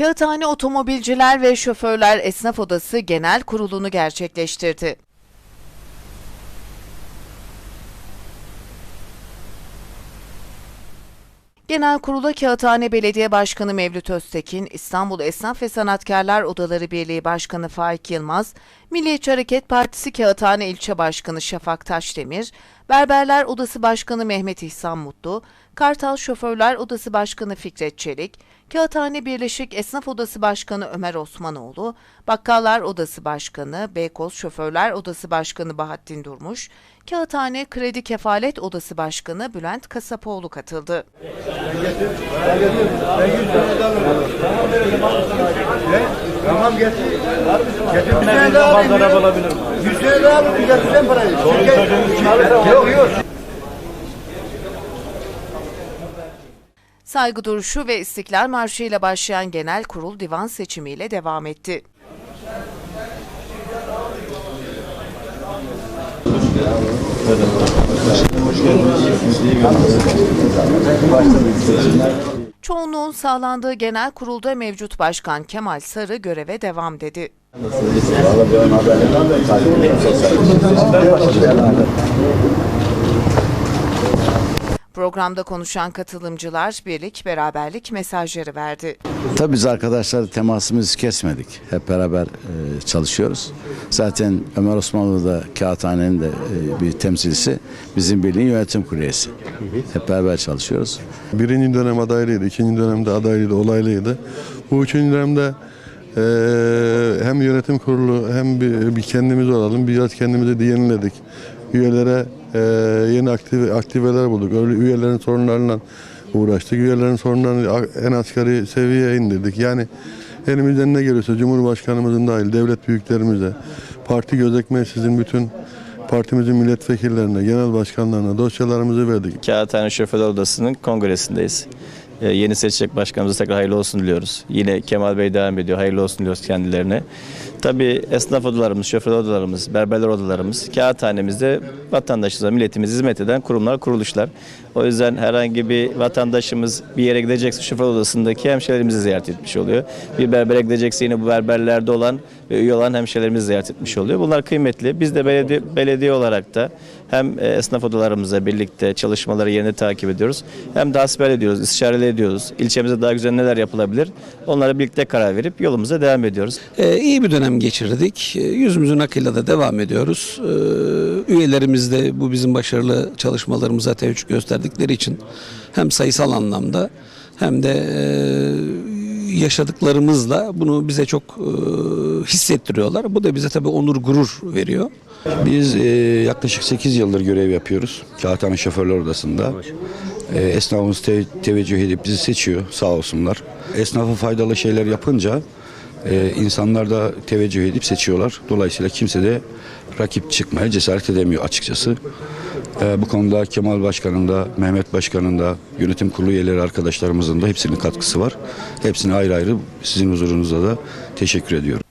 Kağıthane Otomobilciler ve Şoförler Esnaf Odası Genel Kurulu'nu gerçekleştirdi. Genel Kurula Kağıthane Belediye Başkanı Mevlüt Öztekin, İstanbul Esnaf ve Sanatkarlar Odaları Birliği Başkanı Faik Yılmaz, Milliyetçi Hareket Partisi Kağıthane İlçe Başkanı Şafak Taşdemir, Berberler Odası Başkanı Mehmet İhsan Mutlu, Kartal Şoförler Odası Başkanı Fikret Çelik, Kağıthane Birleşik Esnaf Odası Başkanı Ömer Osmanoğlu, Bakkallar Odası Başkanı, Beykoz Şoförler Odası Başkanı Bahattin Durmuş, Kağıthane Kredi Kefalet Odası Başkanı Bülent Kasapoğlu katıldı. Tamam getir. Getir bir tane daha alayım. Yüz tane daha alayım. Getirsen parayı. Yok yok. Saygı duruşu ve İstiklal Marşı ile başlayan genel kurul divan seçimiyle devam etti. Çoğunluğun sağlandığı genel kurulda mevcut başkan Kemal Sarı göreve devam dedi. Programda konuşan katılımcılar birlik beraberlik mesajları verdi. Tabii biz arkadaşlar temasımızı kesmedik. Hep beraber e, çalışıyoruz. Zaten Ömer Osmanlı da Kağıthane'nin de e, bir temsilcisi. Bizim birliğin yönetim kurulu üyesi. Hep beraber çalışıyoruz. Birinci dönem adaylıydı, ikinci dönemde adaylıydı, olaylıydı. Bu üçüncü dönemde eee, hem yönetim kurulu hem bir, bir kendimiz olalım, biraz kendimizi de yeniledik. Üyelere eee, yeni aktive, aktiveler bulduk. Öyle üyelerin sorunlarıyla uğraştık. Üyelerin sorunlarını en asgari seviyeye indirdik. Yani elimizden ne geliyorsa Cumhurbaşkanımızın dahil, devlet büyüklerimize, parti gözekmeksizin bütün partimizin milletvekillerine, genel başkanlarına dosyalarımızı verdik. Kağıthane Şoförler Odası'nın kongresindeyiz. Ee, yeni seçecek başkanımıza tekrar hayırlı olsun diliyoruz. Yine Kemal Bey devam ediyor. Hayırlı olsun diliyoruz kendilerine. Tabii esnaf odalarımız, şoför odalarımız, berberler odalarımız, kağıthanemizde vatandaşımıza, milletimize hizmet eden kurumlar, kuruluşlar. O yüzden herhangi bir vatandaşımız bir yere gidecekse şoför odasındaki hemşehrilerimizi ziyaret etmiş oluyor. Bir berbere gidecekse yine bu berberlerde olan üye olan hemşehrilerimizi ziyaret etmiş oluyor. Bunlar kıymetli. Biz de belediye, belediye olarak da hem e, esnaf odalarımızla birlikte çalışmaları yerine takip ediyoruz. Hem de hasbihal ediyoruz, istişare ediyoruz. İlçemize daha güzel neler yapılabilir? Onlara birlikte karar verip yolumuza devam ediyoruz. Ee, iyi bir dönem geçirdik. Ee, Yüzümüzün akıyla da devam ediyoruz. Ee, üyelerimiz de bu bizim başarılı çalışmalarımıza teveccüh gösterdikleri için hem sayısal anlamda hem de e, yaşadıklarımızla bunu bize çok e, hissettiriyorlar. Bu da bize tabii onur gurur veriyor. Biz e, yaklaşık 8 yıldır görev yapıyoruz. Kağıthane Şoförler Odası'nda. E, esnafımız te- teveccüh edip bizi seçiyor sağ olsunlar. Esnafa faydalı şeyler yapınca e, insanlar da teveccüh edip seçiyorlar. Dolayısıyla kimse de rakip çıkmaya cesaret edemiyor açıkçası. E, bu konuda Kemal Başkan'ın da, Mehmet Başkan'ın da, yönetim kurulu üyeleri arkadaşlarımızın da hepsinin katkısı var. Hepsine ayrı ayrı sizin huzurunuzda da teşekkür ediyorum.